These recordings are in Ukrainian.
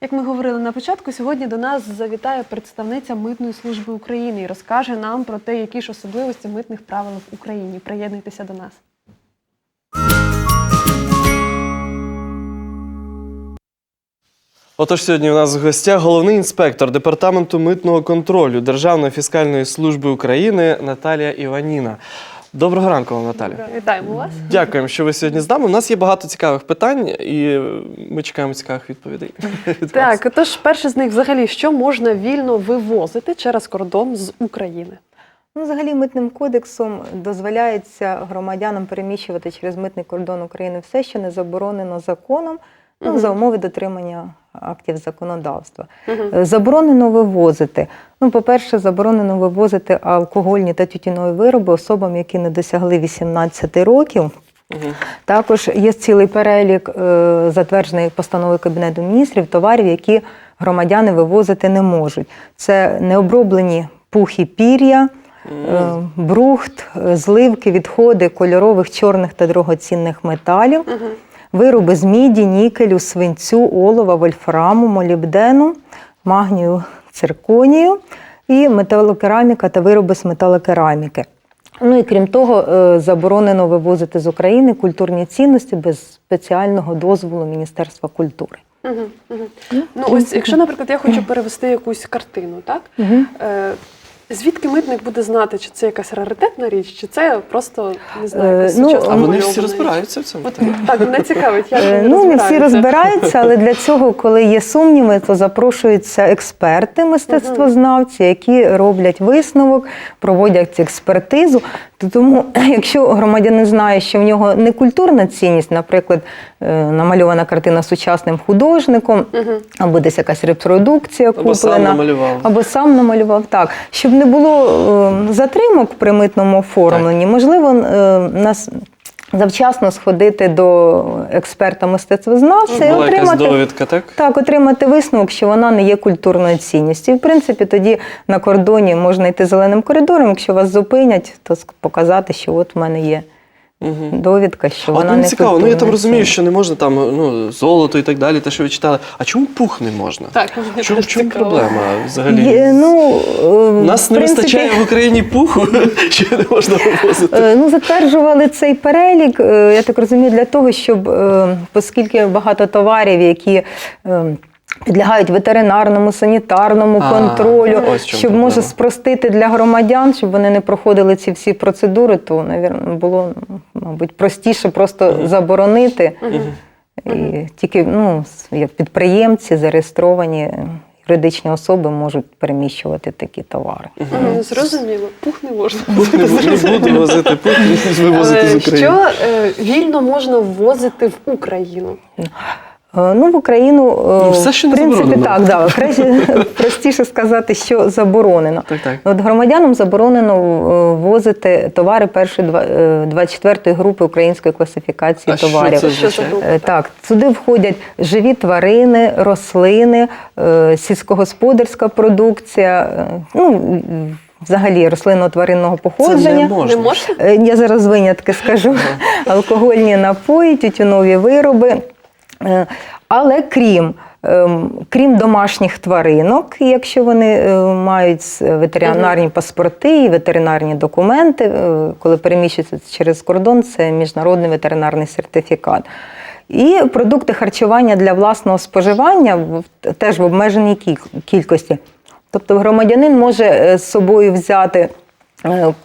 Як ми говорили на початку, сьогодні до нас завітає представниця Митної служби України і розкаже нам про те, які ж особливості митних правил в Україні. Приєднуйтеся до нас. Отож, сьогодні у нас в гостях головний інспектор департаменту митного контролю Державної фіскальної служби України Наталія Іваніна. Доброго ранку вам, Наталя. Вітаємо вас. Дякуємо, що ви сьогодні з нами. У нас є багато цікавих питань, і ми чекаємо цікавих відповідей. від вас. Так, тож перше з них взагалі, що можна вільно вивозити через кордон з України? Ну, взагалі, митним кодексом дозволяється громадянам переміщувати через митний кордон України все, що не заборонено законом, ну, Мгм. за умови дотримання актів законодавства. Е, Заборонено вивозити. Ну, по-перше, заборонено вивозити алкогольні та тютюнові вироби особам, які не досягли 18 років. Мгм. Також є цілий перелік, е, затверджений постановою Кабінету міністрів, товарів, які громадяни вивозити не можуть. Це необроблені пухи пір'я, е, брухт, е, зливки, відходи кольорових, чорних та дорогоцінних металів, Мгм. Вироби з міді, нікелю, свинцю, олова, вольфраму, молібдену, магнію, цирконію і металокераміка та вироби з металокераміки. Ну і крім того, е, заборонено вивозити з України культурні цінності без спеціального дозволу Міністерства культури. Мгм. Мгм. Ну, ось, якщо, наприклад, я хочу перевести якусь картину, так? Мгм. Звідки митник буде знати, чи це якась раритетна річ, чи це просто не знаю, Е, якась ну, сучасна А вони всі розбираються в цьому. От, так, мене цікавить, як Е, вони Ну, не всі розбираються, але для цього, коли є сумніви, то запрошуються експерти, мистецтвознавці, які роблять висновок, проводять експертизу. То Тому, якщо громадянин знає, що в нього не культурна цінність, наприклад, е, намальована картина сучасним художником, або десь якась репродукція Або сам намалював. або сам намалював так, щоб не було е, затримок при митному оформленні, можливо, е, нас. Завчасно сходити до експерта мистецтвознавця і отримати довідка, так? так, отримати висновок, що вона не є культурною цінністю. І в принципі, тоді на кордоні можна йти зеленим коридором. Якщо вас зупинять, то показати, що от в мене є Угу. довідка, що вона не цікаво, ну я там розумію, що не можна там ну, золото і так далі, те, що ви читали. А чому пух не можна? Так, В чому, чому проблема взагалі? Є, ну, е, У нас в не принципі, вистачає в Україні пуху, що не можна вивозити. Е, Ну, затверджували цей перелік, е, я так розумію, для того, щоб, оскільки багато товарів, які підлягають ветеринарному, санітарному А, контролю, ось щоб може проблема. спростити для громадян, щоб вони не проходили ці всі процедури, то, навірно, було, мабуть, простіше просто заборонити. І тільки ну, як підприємці зареєстровані юридичні особи можуть переміщувати такі товари. Мгм, Зрозуміло, пух не можна. Пух не, не буду возити пух, вивозити з України. Що е, вільно можна ввозити в Україну? Е, Ну, в Україну, е, Ну, все, що в принципі, так, да, краще, простіше сказати, що заборонено. Так, так. От громадянам заборонено е, ввозити товари першої два- е, 24-ї групи української класифікації А що товарів. це Що це група? Е, Так, сюди входять живі тварини, рослини, сільськогосподарська продукція, ну, взагалі рослинно-тваринного Це походження. не можна. Не можна? Я зараз винятки скажу: алкогольні напої, тютюнові вироби. Е, Але крім, ем, крім домашніх тваринок, якщо вони е, мають ветеринарні паспорти і ветеринарні документи, е, коли переміщуються через кордон, це міжнародний ветеринарний сертифікат. І продукти харчування для власного споживання теж в обмеженій кількості. Тобто громадянин може з собою взяти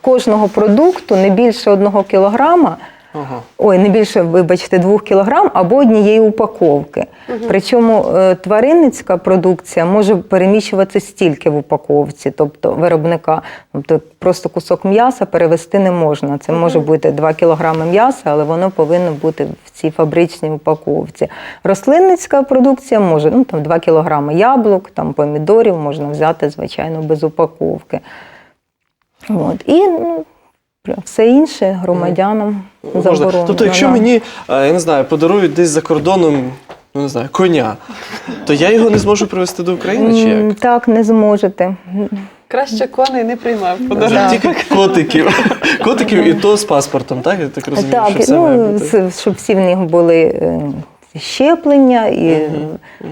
кожного продукту не більше одного кілограма, Ага. ой, не більше, вибачте, двох кілограм або однієї упаковки. Причому е, тваринницька продукція може переміщувати стільки в упаковці, тобто виробника. Тобто просто кусок м'яса перевести не можна. Це може бути 2 кілограми м'яса, але воно повинно бути в цій фабричній упаковці. Рослинницька продукція може ну, там 2 кілограми яблук, там, помідорів можна взяти, звичайно, без упаковки. От. І ну, все інше громадянам заборонено. Тобто, якщо мені, е, я не знаю, подарують десь за кордоном, ну не знаю, коня, то я його не зможу привезти до України чи як? Так, не зможете. Краще коней не приймав подарунок. Тільки котиків. Котиків і то з паспортом, так? Я так розумію, так, що все має ну, бути. щоб всі в них були е, щеплення і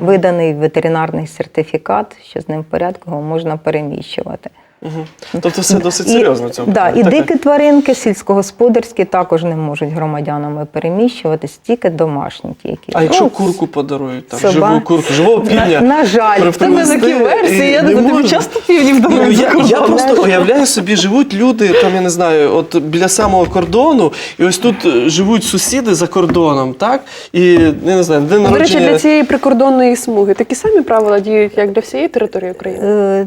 виданий ветеринарний сертифікат, що з ним в порядку його можна переміщувати. Мгм. Тобто все досить серйозно в цьому. Да, і Так, дикі тваринки сільськогосподарські також не можуть громадянами переміщуватись, тільки домашні ті, які. А якщо Ну, курку подарують, там, соба- живу курку, живого півня. на, на жаль, В тебе такі версії, я не тобі часто півнів Ну, дарують за я, я просто уявляю собі, живуть люди, там я не знаю, от біля самого кордону, і ось тут е, живуть сусіди за кордоном, так? І я не знаю, день До речі, для цієї прикордонної смуги такі самі правила діють, як для всієї території України.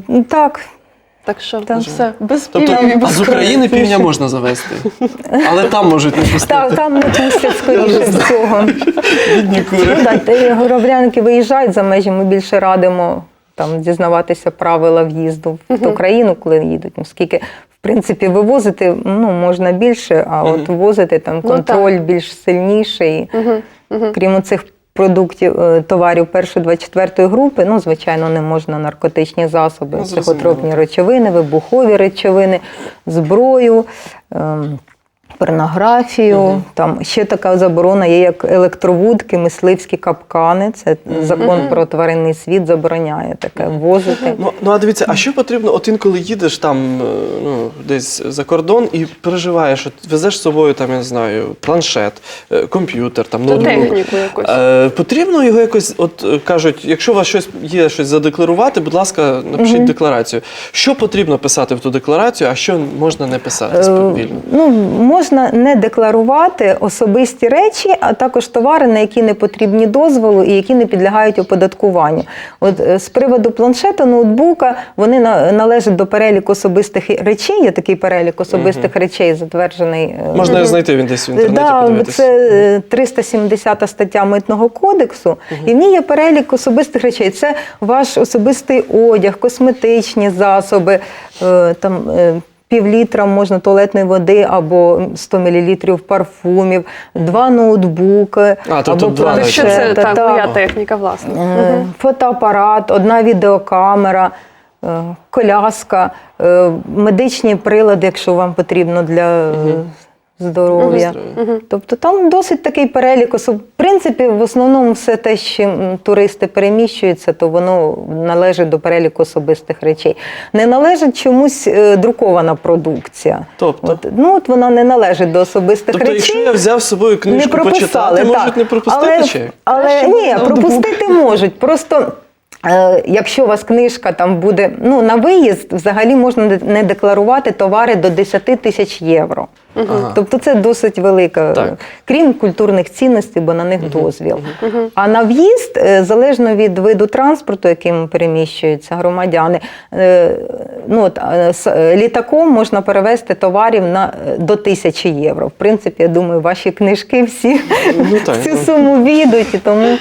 е, так, Так що Так. все, без Тобто, півнів і без з України півня можна завести, але там можуть не пустити. так, там не пустять скоріше всього. Бідні кури. Ну, да, те, горобряники виїжджають за межі, ми більше радимо там дізнаватися правила в'їзду в ту країну, коли їдуть. Оскільки, в принципі, вивозити ну, можна більше, а от ввозити там Ну, контроль більш сильніший. Крім цих продуктів, е, товарів першої 24 групи, ну, звичайно, не можна наркотичні засоби, Ну, психотропні речовини, вибухові речовини, зброю. Порнографію, там ще така заборона є, як електровудки, мисливські капкани. Це закон про тваринний світ забороняє таке ввозити. Ну, ну а дивіться, а що потрібно, от інколи їдеш там е, ну, десь за кордон і переживаєш, от везеш з собою там, я не знаю, планшет, е, комп'ютер, там ноутбук. техніку якусь. Е, потрібно його якось, от е, кажуть, якщо у вас щось є щось задекларувати, будь ласка, напишіть декларацію. Що потрібно писати в ту декларацію, а що можна не писати Е, спокійно? Ну, можна не декларувати особисті речі, а також товари, на які не потрібні дозволу і які не підлягають оподаткуванню. От е, з приводу планшета, ноутбука, вони на- належать до переліку особистих речей. Є такий перелік особистих речей, затверджений. е, Можна його знайти він десь в інтернеті Да, подивитися. це е, 370 стаття митного кодексу, і в ній є перелік особистих речей. Це ваш особистий одяг, косметичні засоби, е, там. Е, Півлітра можна туалетної води або 100 мл парфумів, два ноутбуки, А, тобто або два Так що це? Та, так, моя техніка, власне. Е, фотоапарат, одна відеокамера, е, коляска, е, медичні прилади, якщо вам потрібно для здоров'я. Тобто там досить такий перелік. особ- В принципі, в основному все те, з чим туристи переміщуються, то воно належить до переліку особистих речей. Не належить чомусь е, друкована продукція. Тобто? От, ну, от вона не належить до особистих Тобто, речей якщо я взяв з собою не книжку прописали, почитати, можуть так. не пропустити але, чи? Але Краще ні, пропустити можуть. Просто якщо у вас книжка там буде ну, на виїзд, взагалі можна не- не декларувати товари до 10 тисяч євро. Ага. Тобто це досить велика, Так. крім культурних цінностей, бо на них дозвіл. А на в'їзд, е, залежно від виду транспорту, яким переміщуються громадяни, е, ну, от, е, е, літаком можна перевезти товарів на, е, до тисячі євро. В принципі, я думаю, ваші книжки всі Ну, так, в цю ну. суму війдуть. І тому...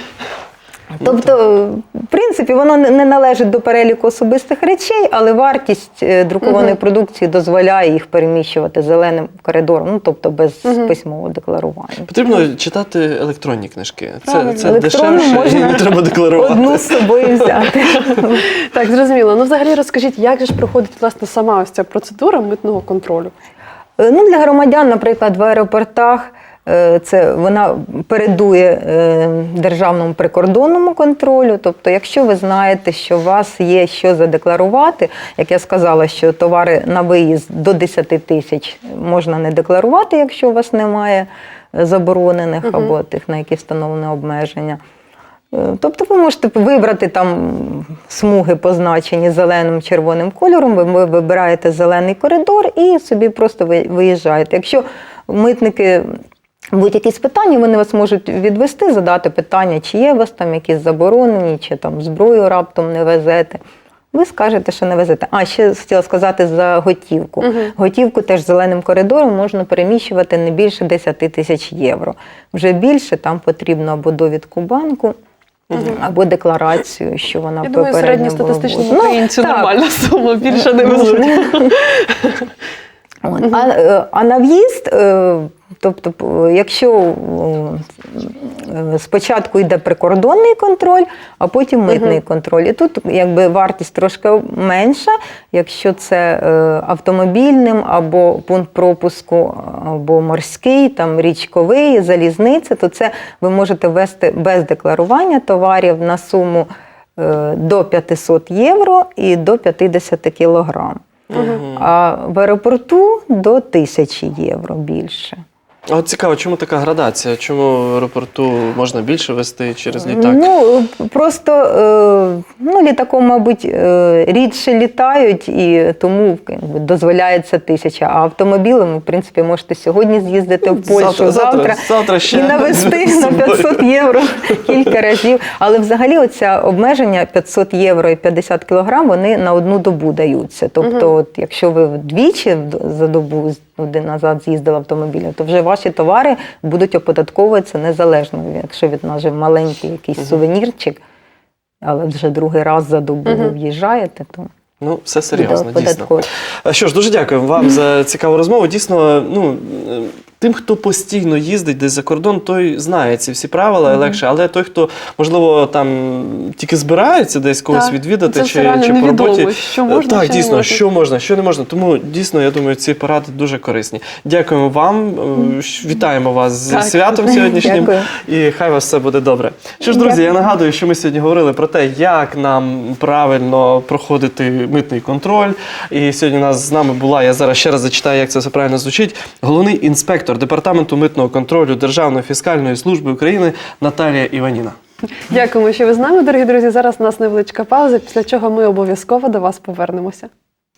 Тобто, в принципі, воно не- належить до переліку особистих речей, але вартість е, друкованої продукції дозволяє їх переміщувати зеленим коридором, ну тобто без письмового декларування. Потрібно читати електронні книжки. Це, Правильно. це Електронну дешевше і не треба декларувати. Одну з собою взяти. Так, зрозуміло. Ну, взагалі розкажіть, як же ж проходить власне сама ось ця процедура митного контролю? Е, Ну, для громадян, наприклад, в аеропортах це вона передує е, державному прикордонному контролю. Тобто, якщо ви знаєте, що у вас є що задекларувати, як я сказала, що товари на виїзд до 10 тисяч можна не декларувати, якщо у вас немає е, заборонених або тих, на які встановлено обмеження. Е, Тобто ви можете вибрати там смуги, позначені зеленим червоним кольором, ви- ви вибираєте зелений коридор і собі просто ви- виїжджаєте. Якщо митники будуть якісь питання, вони вас можуть відвести, задати питання, чи є у вас там якісь заборонені, чи там зброю раптом не везете. Ви скажете, що не везете. А ще хотіла сказати за готівку. Готівку теж зеленим коридором можна переміщувати не більше 10 тисяч євро. Вже більше там потрібно або довідку банку, або декларацію, що вона Я думаю, середньостатистичному українцю Ну, нормальна сума, більше не везуть. От. А, е, а на в'їзд е, Тобто, якщо е, спочатку йде прикордонний контроль, а потім митний контроль. І тут якби вартість трошки менша, якщо це е, автомобільним або пункт пропуску, або морський, там річковий, залізниця, то це ви можете ввести без декларування товарів на суму е, до 500 євро і до 50 кілограм. А в аеропорту до 1000 євро більше. А от цікаво, чому така градація? Чому в аеропорту можна більше вести через літак? Ну просто е, ну, літаком, мабуть, е, рідше літають, і тому якби, дозволяється тисяча. А автомобілем, в принципі, можете сьогодні з'їздити в Польщу, Завтра- завтра- завтра, ще і навести з на собою. 500 євро кілька разів. Але взагалі, оця обмеження 500 євро і 50 кілограм, вони на одну добу даються. Тобто, от, якщо ви вдвічі за добу один назад з'їздили автомобілем, то вже ваші товари будуть оподатковуватися незалежно, якщо від нас же маленький якийсь сувенірчик, але вже другий раз за добу ви в'їжджаєте, то Ну, все серйозно, дійсно. Що ж, дуже дякуємо вам за цікаву розмову. Дійсно, ну тим, хто постійно їздить десь за кордон, той знає ці всі правила легше. Але той, хто можливо там тільки збирається десь когось Так, відвідати це чи, чи по роботі. що можна, так, що дійсно, можна. що можна, що не можна. Тому дійсно, я думаю, ці поради дуже корисні. Дякуємо вам. е, Вітаємо вас з Так. святом сьогоднішнім. Дякую. І хай у вас все буде добре. Що ж, друзі, я нагадую, що ми сьогодні говорили про те, як нам правильно проходити митний контроль. І сьогодні у нас з нами була, я зараз ще раз зачитаю, як це все правильно звучить. Головний інспектор департаменту митного контролю Державної фіскальної служби України Наталія Іваніна. Дякуємо, що ви з нами, дорогі друзі. Зараз у нас невеличка пауза, після чого ми обов'язково до вас повернемося.